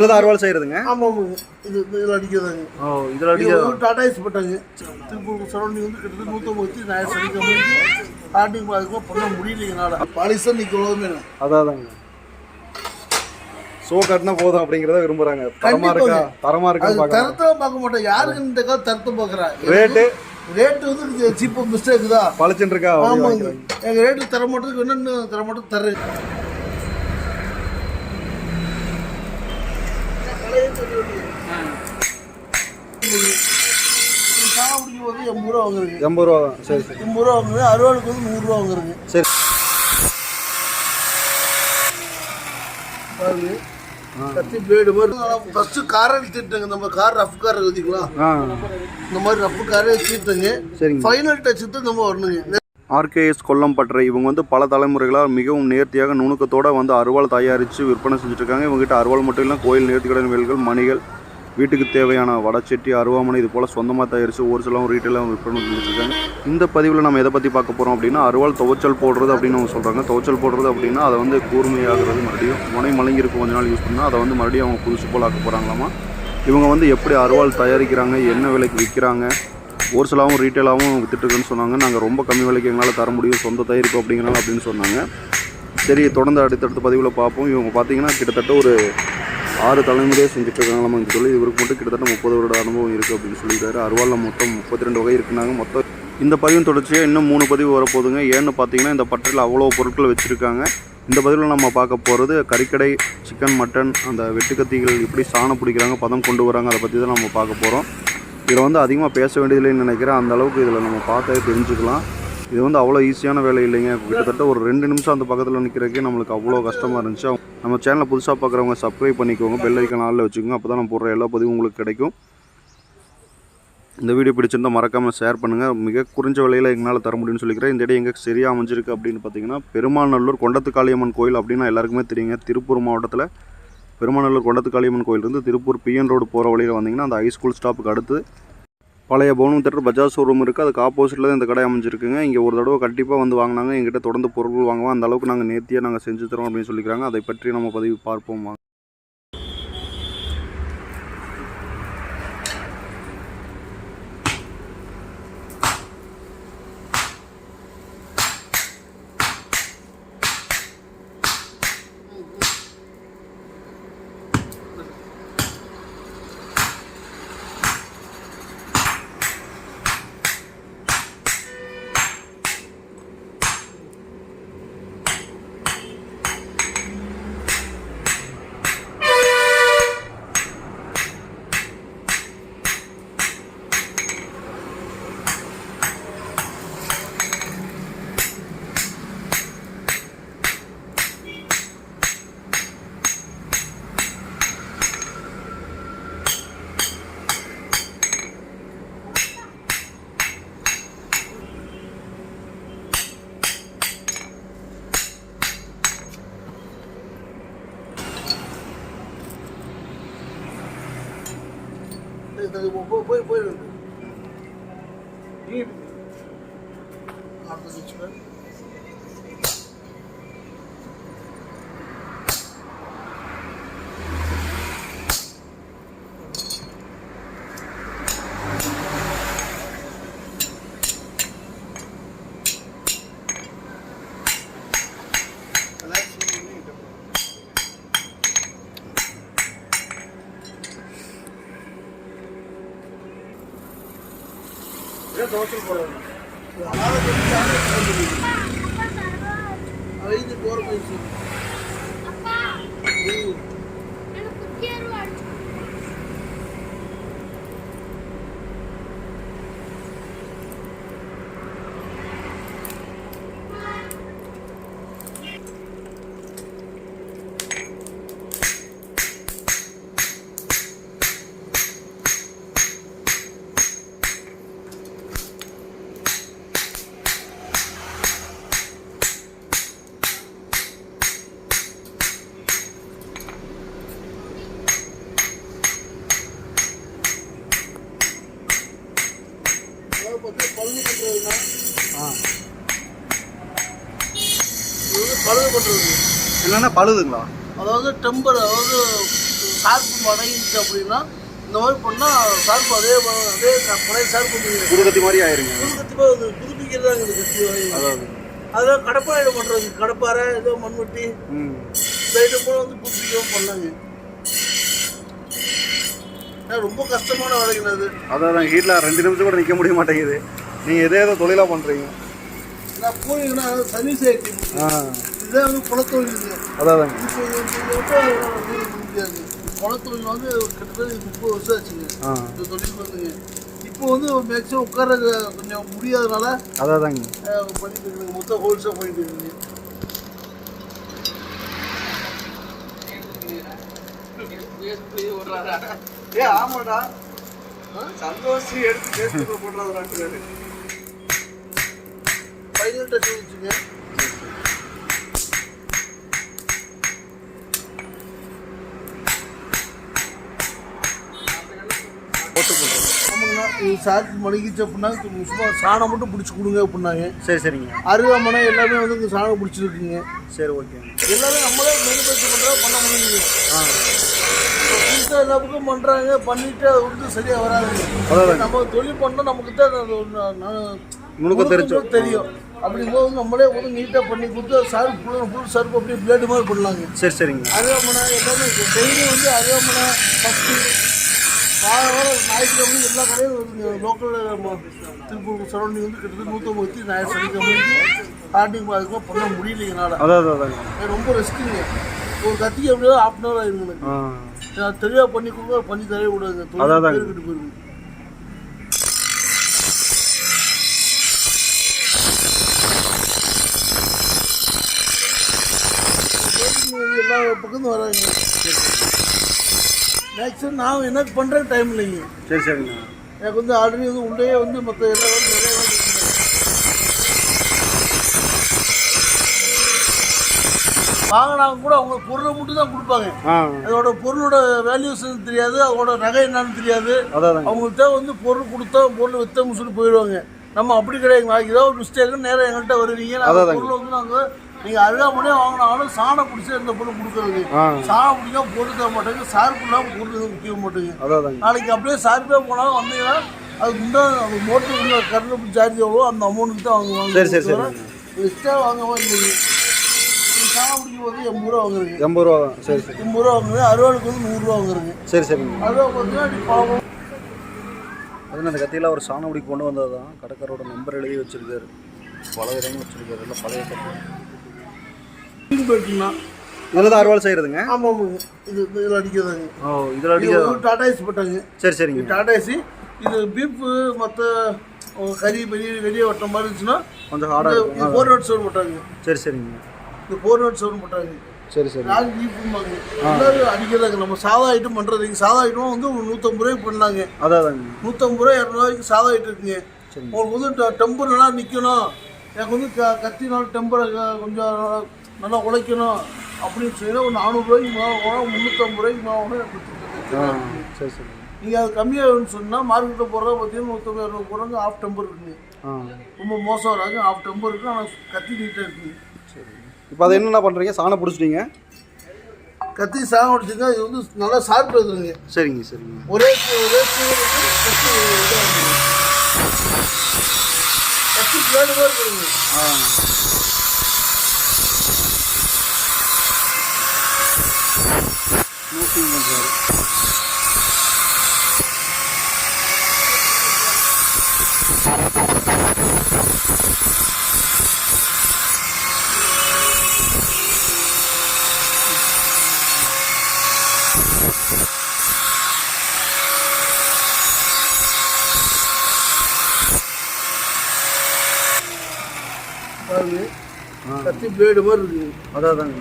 இதுதான் அறுவாள் செய்யறதுங்க. ஆமாம் ஆமாங்க இது இது இதில் அடிக்கிறதாங்க ஓ இதில் இது வந்து டாடா ஏசி போட்டாங்க. திருப்பூர் சரௌண்டிங் வந்து கிட்டத்தட்ட நூற்றம்பது வச்சு நான் அடிக்க முடியும் ஸ்டார்டிங் அதுக்கு பண்ண முடியலைங்க என்னால். பாலிஸ் தான் நிற்க உலகமே அதாதாங்க ஷோ கட்டினா போதும் அப்படிங்கிறத விரும்புறாங்க. தரமா இருக்கா? தரமா பார்க்கறாங்க. தரத்தை பார்க்க மாட்டேன் யாருக்கு இந்த காலம் தரத்தை ரேட்டு ரேட்டு வந்து சீப்பு மிஸ்டேக் தான். பளிச்சுன்னு இருக்கா? ஆமாங்க. எங்கள் ரேட்டு தர மாட்டதுக்கு என்னென்னு தர மாட்டது தர்றேன். வந்து எண்பது ரூபா வாங்குறேங்க. எண்பது ரூபா சரி சரி. எண்பது ரூபா வாங்குறது அறுவாளுக்கு வந்து நூறுரூவா வாங்குறேங்க. சரி. பாருங்க. கத்தி பிளேடு மாதிரி. ஃபஸ்ட்டு காரை தீட்டுங்க நம்ம கார் ரஃப் கார் ஆ. இந்த மாதிரி ரஃப் காரே தீட்டுங்க சரிங்க. ஃபைனல் டச் தான் நம்ம வரணுங்க. ஆர்கேஎஸ் கொல்லம்பற்றை. இவங்க வந்து பல தலைமுறைகளாக மிகவும் நேர்த்தியாக நுணுக்கத்தோட வந்து அருவாள் தயாரித்து விற்பனை செஞ்சுட்ருக்காங்க. இவங்ககிட்ட அருவாள் மட்டும் இல்லை கோயில் நேர்த்திக்கடன் வேல்கள் மணிகள் வீட்டுக்கு தேவையான வடச்சட்டி அருவாமனை இது போல் சொந்தமாக தயாரித்து ஒரு சிலவும் ரீட்டெயிலாக விற்பனை செஞ்சுட்ருக்காங்க. இந்த பதிவில் நம்ம எதை பற்றி பார்க்க போகிறோம் அப்படின்னா அருவாள் துவைச்சல் போடுறது அப்படின்னு அவங்க சொல்கிறாங்க துவச்சல் போடுறது அப்படின்னா அதை வந்து கூர்மையாகிறது மறுபடியும் முனை மலைஞ்சிருக்கு கொஞ்ச நாள் யூஸ் பண்ணால் அதை வந்து மறுபடியும் அவங்க புதுசு போல் ஆக்க போகிறாங்களாமா இவங்க வந்து எப்படி அருவாள் தயாரிக்கிறாங்க என்ன விலைக்கு விற்கிறாங்க ஒரு சிலாவும் ரீட்டெயிலாகவும் வித்துட்டுருக்குன்னு சொன்னாங்க. நாங்கள் ரொம்ப கம்மி விலைக்கு எங்களால் தர முடியும். சொந்த தயாரிப்பு அப்படிங்கிறனால அப்படின்னு சொன்னாங்க. சரி தொடர்ந்து அடுத்தடுத்த பதிவில் பார்ப்போம். இவங்க பார்த்தீங்கன்னா கிட்டத்தட்ட ஒரு ஆறு தலைமுறையாக செஞ்சுட்டுருக்காங்களாமான்னு சொல்லி இவருக்கு மட்டும் கிட்டத்தட்ட முப்பது வருட அனுபவம் இருக்குது அப்படின்னு சொல்லியிருக்காரு. அருவாளில் மொத்தம் முப்பத்தி ரெண்டு வகை இருக்குனாங்க மொத்தம் இந்த பதிவின் தொடர்ச்சியாக இன்னும் மூணு பதிவு வரப்போகுதுங்க. ஏன்னு பார்த்தீங்கன்னா இந்த பட்டையில் அவ்வளோ பொருட்கள் வச்சுருக்காங்க. இந்த பதிவில் நம்ம பார்க்க போகிறது கறிக்கடை சிக்கன் மட்டன் அந்த வெட்டுக்கத்திகள் எப்படி சாணம் பிடிக்கிறாங்க பதம் கொண்டு வராங்க அதை பற்றி தான் நம்ம பார்க்க போகிறோம் இதில் வந்து அதிகமாக பேச வேண்டியதில்லைன்னு நினைக்கிறேன். அந்த அளவுக்கு இதில் நம்ம பார்த்தே தெரிஞ்சுக்கலாம். இது வந்து அவ்வளோ ஈஸியான வேலை இல்லைங்க. கிட்டத்தட்ட ஒரு ரெண்டு நிமிஷம் அந்த பக்கத்தில் நிற்கிறக்கே நம்மளுக்கு அவ்வளோ கஷ்டமாக இருந்துச்சு. நம்ம சேனலை புதுசாக பார்க்குறவங்க சப்ஸ்கிரைப் பண்ணிக்கோங்க. பெல் ஐக்கன் ஆளில் வச்சுக்கோங்க. அப்போ தான் நம்ம போடுற எல்லா பதிவும் உங்களுக்கு கிடைக்கும். இந்த வீடியோ பிடிச்சிருந்தால் மறக்காமல் ஷேர் பண்ணுங்கள் மிக குறைஞ்ச விலையில் எங்களால் தர முடியும்னு சொல்லிக்கிறேன். இந்த இடம் எங்கே சரியாக அமைஞ்சிருக்கு அப்படின்னு பார்த்தீங்கன்னா பெருமாநல்லூர் கொண்டத்து காளியம்மன் கோயில் அப்படின்னா எல்லாருக்குமே தெரியுங்க. திருப்பூர் மாவட்டத்தில் பெருமாநல்லூர் கொண்டத்து காளியம்மன் கோயிலிருந்து திருப்பூர் பிஎன் ரோடு போகிற வழியில் வந்தீங்கன்னா அந்த ஹைஸ்கூல் ஸ்டாப்புக்கு அடுத்து பழைய பவுனும் தேட்டர் பஜாஜ் ஷோரூம் இருக்குது அதுக்கு ஆப்போசிட்டில் தான் இந்த கடை அமைஞ்சிருக்குங்க. இங்கே ஒரு தடவை கண்டிப்பாக வந்து வாங்கினாங்க. எங்கிட்ட தொடர்ந்து பொருள் வாங்குவோம் அந்த அளவுக்கு நாங்கள் நேர்த்தியாக நாங்கள் செஞ்சு தரோம் அப்படின்னு சொல்லிக்கிறாங்க. அதை பற்றி நம்ம பதிவு பார்ப்போம் போய் போயிருக்கு போயிடுங்க அடுத்த நிமிஷம் ஐந்து போற அதாவது என்னென்னா பழுதுங்களா? அதாவது டெம்பர் அதாவது சார்பு மடங்கிச்சு அப்படின்னா இந்த மாதிரி பண்ணால் சார்பு அதே அதே பழைய சார்பு வந்துருங்க புது கத்தி மாதிரி ஆயிருங்க. கத்திப்பா அது புதுப்பிக்கிறதாங்க இந்த கத்தி அதாவது. அதெல்லாம் கடப்பாறை பண்ணுறது கடப்பாறை ஏதோ மண்வெட்டி. ஐட்டம் கூட வந்து புதுப்பிக்கவும் பண்ணாங்க. ரொம்ப கஷ்டமான வேலைங்க அது. அதான் ஹீட்டில் ரெண்டு நிமிஷம் கூட நிற்க முடிய மாட்டேங்குது. நீங்கள் எதே ஏதோ தொழிலாக பண்ணுறீங்க நான் போனீங்கன்னா சர்வீஸ் ஆகிட்டு ஆ. இதே வந்து குளத்தொழில் இது அதான் முடியாது. குளத்தொழில் வந்து கிட்டத்தட்ட முப்பது வருஷம் ஆச்சுங்க ஆ. இந்த தொழில் வந்துங்க இப்போ வந்து மேக்ஸிமம் உட்கார கொஞ்சம் முடியாதனால அதாதாங்க பண்ணிட்டு இருக்குங்க. மொத்தம் ஹோல்சேல் பண்ணிட்டு இருக்குங்க. ஏ ஆமாடா. சந்தோஷம் எடுத்து பேஸ்புக்கில் போடுறாரு ஃபைனல் டச் வச்சுங்க போட்டு ஆமாங்கண்ணா இது அப்படின்னா இது சும்மா சாணம் மட்டும் பிடிச்சி கொடுங்க அப்படின்னாங்க சரி சரிங்க. அருகாமனை எல்லாமே வந்து இங்கே சாணம் பிடிச்சிருக்குங்க சரி ஓகேங்க எல்லாமே நம்மளே மேனுபேக்சர் பண்ணுறா பண்ண முடியுங்க ஆ புதுசாக எல்லா பக்கம் பண்ணுறாங்க பண்ணிட்டு அது வந்து சரியாக அதான் நம்ம தொழில் பண்ணால் நமக்கு நுணுக்கம் தெரிஞ்சு. நுணுக்கம் தெரியும். அப்படிங்கும்போது நம்மளே வந்து நீட்டாக பண்ணி கொடுத்து சார் ஃபுல் ஃபுல் சர்ப் அப்படியே பிளேடு மாதிரி பண்ணலாங்க. சரி சரிங்க. அருகாமனை எல்லாமே டெய்லி வந்து அருகாமனை ஃபஸ்ட்டு ஞாயிற்றுக்கிழமை எல்லா கடையும் நம்ம திருப்பூர் சரௌண்டிங் வந்து கிட்டத்தட்ட நூற்றம்பது ஞாயிற்று சனிக்கிழமைக்கு ஸ்டார்டிங் அதுக்கு பண்ண முடியலைங்க என்னால். அதான் ரொம்ப ரிஸ்க்குங்க ஒரு கத்திக்கு எப்படியோ ஹாஃப் அன் ஹவர் ஆயிருங்க எனக்கு. நான் தெளிவாக பண்ணி கொடுக்க பண்ணி தரவே கூடாதுங்க. அதான் போயிருங்க பேருக்குங்க எல்லா பக்கமும் வராங்க. மேக்ஸிமம் நான் என்ன பண்ணுற டைம் இல்லைங்க. சரி சரிங்க. எனக்கு வந்து ஆல்ரெடி வந்து உள்ளே வந்து மற்ற எல்லா வேலையும் நிறைய வேலை. வாங்கினாங்க கூட அவங்க பொருளை மட்டும் தான் கொடுப்பாங்க. அதோட பொருளோட வேல்யூஸ் தெரியாது அதோட நகை என்னன்னு தெரியாது. அதாதாங்க அவங்கள்ட்ட வந்து பொருள் கொடுத்தா பொருள் வித்தவங்க சொல்லி போயிடுவாங்க. நம்ம அப்படி கிடையாதுங்க ஏதோ ஒரு மிஸ்டேக்கு நேரம் எங்கள்கிட்ட வருவீங்க. பொருளை வந்து நாங்கள் நீங்கள் அருகாமலே வாங்கினாலும் சாணம் பிடிச்சி இந்த பொருள் கொடுக்குறது ஆ. சாணம் பிடிக்காம பொருள் தர மாட்டாங்க சார்பு இல்லாமல் பொருள் எதுவும் விற்க மாட்டேங்க அதாதாங்க நாளைக்கு அப்படியே சார்பே போனாலும் வந்தீங்கன்னா அதுக்கு முன்னாடி அந்த மோட்டர் உள்ள கரண்ட் சார்ஜ் எவ்வளோ அந்த அமௌண்ட்டுக்கு தான் வாங்குவாங்க. சரி, சரி, சரிங்க. எக்ஸ்ட்ரா வாங்க மாதிரி இல்லைங்க எண்பது ரூபா வாங்குறீங்க. எண்பது ரூபா சரி சரி. எண்பது ரூபா வாங்குறது அறுவாளுக்கு வந்து நூறுரூவா வாங்குறீங்க. சரி சரிங்க அறுபா பார்த்தீங்கன்னா பாவம். அந்த கத்தியில் ஒரு சாணப்படி கொண்டு வந்தது தான் கடைக்காரோட நம்பர் எழுதி வச்சிருக்காரு. பல விதமும் வச்சிருக்காரு. எல்லாம் பழைய கத்தி. இதில் தான் அறுவாள் செய்கிறதுங்க ஆமாம் ஆமாங்க இது இது இதில் அடிக்கிறதாங்க ஓ இதில் இது அடிக்க வந்து டாடா ஏசி போட்டாங்க. சரி சரிங்க. டாடா ஏசி இது பீஃபு மற்ற கறி பெரிய வெளியே வட்ட மாதிரி இருந்துச்சுன்னா கொஞ்சம் ஹார்டாக ஃபோர் நோட் சோறு போட்டாங்க. சரி சரிங்க. இது ஃபோர் நோட் சோறு போட்டாங்க. சரி சரி. ராகி பீஃபும்பாங்க எல்லாரும் அடிக்கிறாங்க. நம்ம சாதா ஐட்டம் பண்ணுறதுங்க சாதா ஐட்டம் வந்து நூற்றம்பது ரூபாய்க்கு பண்ணாங்க. அதாதாங்க நூற்றம்பது ரூபா இரநூறுவாய்க்கு சாதா ஐட்டம் இருக்குங்க. உங்களுக்கு வந்து டெ- டெம்பர் நல்லா நிற்கணும் எனக்கு வந்து க கத்தினால டெம்பரை கொஞ்சம் நல்லா- உழைக்கணும் அப்படின்னு சொல்லி ஒரு நானூறுரூவாய்க்கு மாவு வாங்கணும் முந்நூற்றம்பது ரூபாய்க்கு எனக்கு ஆ கொடுத்துருக்காங்க சரி சரி. நீங்கள் அது கம்மியாக வேணும்னு சொன்னால் மார்க்கெட்டில் போடுறத பார்த்தீங்கன்னா நூற்றம்பது இரநூறு போடுறாங்க ஆஃப் டெம்பர் இருக்குங்க. ரொம்ப மோசம் வராங்க ஆஃப் டெம்பர் இருக்குது ஆனால் கத்தி நீட்டாக இருக்குங்க. சரி. இப்போ அதை என்னென்ன பண்ணுறீங்க சாணம் பிடிச்சிட்டீங்க? கத்தி சாகம் அடிச்சுங்க இது வந்து நல்லா ஷார்ப் இருக்குங்க சரிங்க சரிங்க. ஒரே ஒரே கத்தி கத்தி பிளேடு மாதிரி இருக்குங்க ஆ. ஸ்மூத்திங் பண்ணுறாரு பாருங்க. கத்தி பிளேடு மாதிரி இருக்குங்க அதாதாங்க.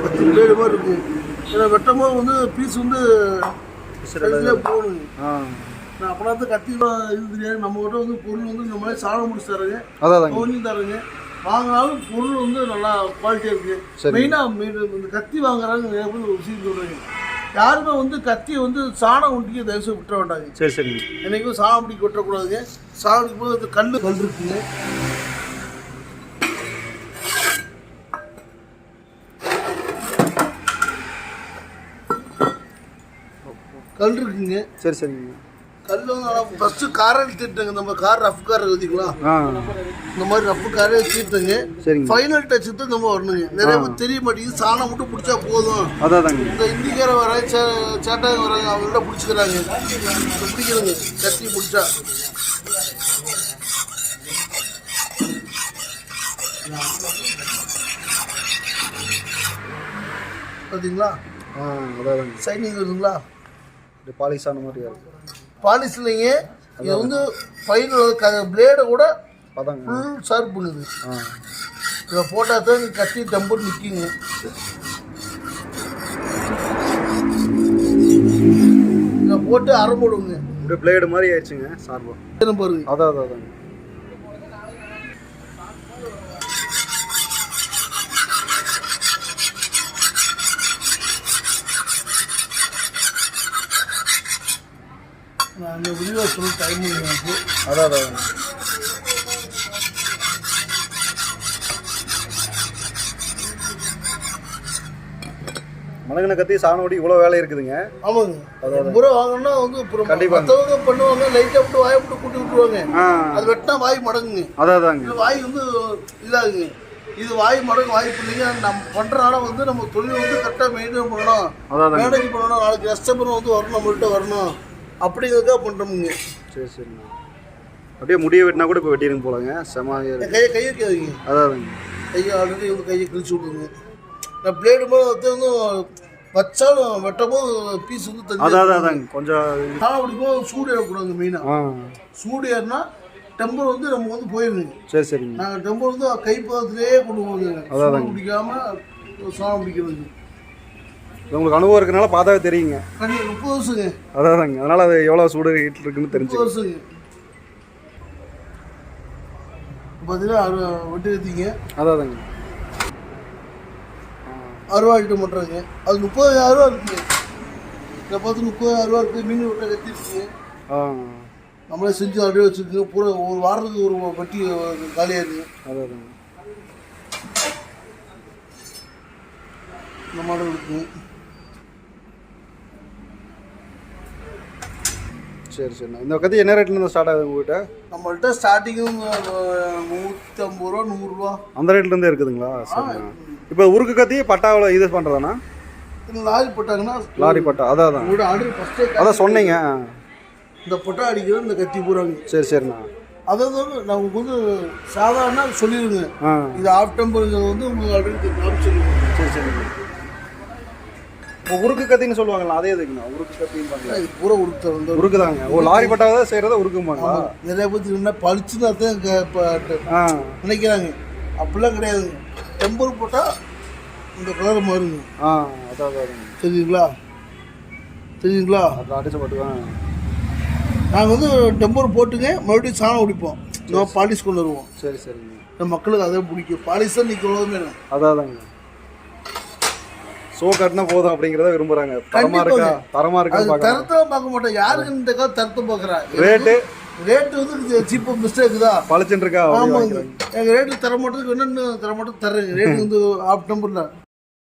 கத்தி பிளேடு மாதிரி இருக்குங்க ஏன்னா வெட்டும் போது வந்து பீஸ் வந்து ஆ. நான் அப்போ வந்து கத்தி இது தெரியாது. நம்ம கிட்ட வந்து பொருள் வந்து இந்த மாதிரி சாணம் முடிச்சு தரேங்க தோனி தரேங்க வாங்கினாலும் பொருள் வந்து நல்லா குவாலிட்டியாக இருக்குது சரி. மெயினாக இந்த கத்தி வாங்குறாங்க நிறைய பேர் ஒரு விஷயம் சொல்கிறாங்க யாருமே வந்து கத்தியை வந்து சாணம் ஒட்டிக்க தயவுசெய்து விட்டுற வேண்டாங்க. சரி சரிங்க என்னைக்கும் சாணம் பிடிக்க விட்டுறக்கூடாதுங்க சாணம் போது கல் கல் இருக்குங்க. கல் இருக்குங்க. சரி சரிங்க கல் வந்து ஆனால் ஃபஸ்ட்டு காரை தீட்டுங்க நம்ம கார் ரஃப் கார் எழுதிங்களா ஆ. இந்த மாதிரி ரஃப் காரே தீட்டுங்க சரிங்க. ஃபைனல் டச் தான் நம்ம வரணுங்க. நிறைய பேர் தெரிய மாட்டேங்குது. சாணம் மட்டும் பிடிச்சா போதும். அதாதாங்க. இந்த இந்திக்கார வர சேட்டாங்க வராங்க அவங்கள்ட்ட பிடிச்சிக்கிறாங்க. பிடிக்கிறதுங்க. கத்தி பிடிச்சா. பார்த்தீங்களா ஆ அதாதாங்க. சைனிங் வருதுங்களா? இது பாலிஷான மாதிரியா இருக்கு. பாலிஷ் இல்லைங்க இது வந்து ஃபைனல் பிளேடை கூட ஃபுல் ஷார்ப் பண்ணுது ஆ. இதை போட்டால் தான் கத்தி டம்பர் நிற்குங்க இதை போட்டு அரை போடுங்க இப்படி பிளேடு மாதிரி ஆயிடுச்சுங்க சார்பா. என்ன பாருங்க. அதான் அதான் அதாங்க. அந்த விரிவாக சொல்ல டைம் எனக்கு அதான் அதான். மலங்கன கத்தி சாணோடி இவ்வளோ வேலை இருக்குதுங்க. ஆமாங்க. ரூபா வாங்கினா வந்து அப்புறம் கண்டிப்பா. மற்றவங்க பண்ணுவாங்க லைட்டாக விட்டு வாயை விட்டு கூட்டி விட்டுருவாங்க. அது வெட்டினா வாய் மடங்குங்க. இது வாய் வந்து இதாகுங்க. இது வாய் மடங்கு வாய்ப்பு இல்லைங்க. நம்ம பண்ணுறனால வந்து நம்ம தொழில் வந்து கரெக்டாக மெயின்டைன் பண்ணணும். மேனேஜ் பண்ணணும். நாளைக்கு கஸ்டமர் வந்து வரணும் நம்மள்ட்ட வரணும். அப்படிங்கிறதுக்காக பண்ணுறோமுங்க சரி சரிண்ணா அப்படியே முடிய வெட்டினா கூட இப்போ வெட்டிருங்க போலங்க. இருக்கு. கையை கையை வைக்காதீங்க. அதான் அதாங்க கையை ஆல்ரெடி வந்து கையை கிழிச்சு விட்ருங்க நான் பிளேடு மேலே வந்து வச்சாலும் வெட்டும் பீஸ் வந்து தண்ணி அதான் அதாங்க. கொஞ்சம் சாணம் பிடிக்கும் சூடு ஏறக்கூடாது மெயினாக சூடு ஏறினா டெம்பர் வந்து நம்ம வந்து போயிருங்க. சரி சரிங்க. நாங்கள் டெம்பர் வந்து கை பக்கத்துலேயே கொண்டு போகுங்க அதான் பிடிக்காம சாணம் பிடிக்கிறது. உங்களுக்கு அனுபவம் இருக்கனால பார்த்தாவே தெரியுங்க. முப்பது வருஷங்க. அதான் அதாங்க அதனால அது எவ்வளோ சூடு ஹீட் இருக்குன்னு முப்பது தெரிஞ்சுக்க வருஷங்க. பார்த்தீங்கன்னா வெட்டி ஏற்றிங்க அதான் அதாங்க அறுபா ஐட்டம் பண்ணுறாங்க அது முப்பதாயிரம் ரூபா இருக்குங்க. இதை பார்த்து முப்பதாயிரம் ரூபா இருக்குது. மீன் விட்ட கத்தி இருக்குங்க ஆ. நம்மளே செஞ்சு அப்படியே வச்சுருக்கோங்க பூரா ஒரு வாரத்துக்கு ஒரு வட்டி காலியாக இருக்குங்க அதான் அதாங்க இந்த மாடல் இருக்குங்க. சரி சரிண்ணா இந்த கத்தி என்ன ரேட்லேருந்து ஸ்டார்ட் ஆகுது உங்ககிட்ட? நம்மள்ட்ட ஸ்டார்டிங்கும் நூற்றம்பது ரூபா நூறுரூவா அந்த ரேட்லேருந்தே இருக்குதுங்களா? சரிண்ணா இப்போ உருக்கு கத்தி பட்டாவில் இது பண்ணுறதாண்ணா லாரி போட்டாங்கன்னா லாரி பட்டா அதான் அதான். உங்களோட ஆர்டர் ஃபஸ்ட்டே அதான் சொன்னீங்க. இந்த பொட்டா அடிக்கிறது இந்த கத்தி பூராங்க. சரி சரிண்ணா. அதாவது நமக்கு வந்து சாதாரண சொல்லிடுங்க. இது ஆஃப் டெம்பருங்கிறது வந்து உங்களுக்கு ஆல்ரெடி காமிச்சிருங்க சரி சரிங்க இப்போ உருக்கு கத்தின்னு சொல்லுவாங்களா அதே எதுக்குண்ணா? உருக்கு கத்தின்னு இது பூரா உடுத்த வந்து உருக்கு தாங்க ஓ லாரி பட்டாவை தான் செய்கிறத உருக்குமாங்களா நிறைய பேர் என்ன பளிச்சுன்னு ஆ. நினைக்கிறாங்க. அப்படிலாம் கிடையாதுங்க டெம்பர் போட்டால் இந்த கலர் மாறுங்க. ஆ அதான் அதான். தெரியுங்களா தெரியுங்களா அடிச்ச பட்டுதான் நாங்கள் வந்து டெம்பர் போட்டுங்க மறுபடியும் சாணம் குடிப்போம். நம்ம பாலிஷ் கொண்டு வருவோம். சரி சரிங்க. மக்களுக்கு அதே பிடிக்கும். பாலிஷ் தான் நிற்க உலகமே. அதான் அதாங்க. ஷோ கட்டினா போதும் அப்படிங்கிறத விரும்புறாங்க. தரமா இருக்கா? தரமா பார்க்கறாங்க தரத்தை பார்க்க மாட்டோம். யாருக்கு இந்த கால தரத்தை பார்க்குறா? ரேட்டு ரேட்டு வந்து சீப்பாக மிஸ்டேக் தான். பளிச்சுன்னு இருக்கா? ஆமாங்க. எங்கள் ரேட்டு தர மாட்டதுக்கு என்னென்னு தர மாட்டோம் தர்றேங்க ரேட்டு வந்து ஆஃப் நம்பரில்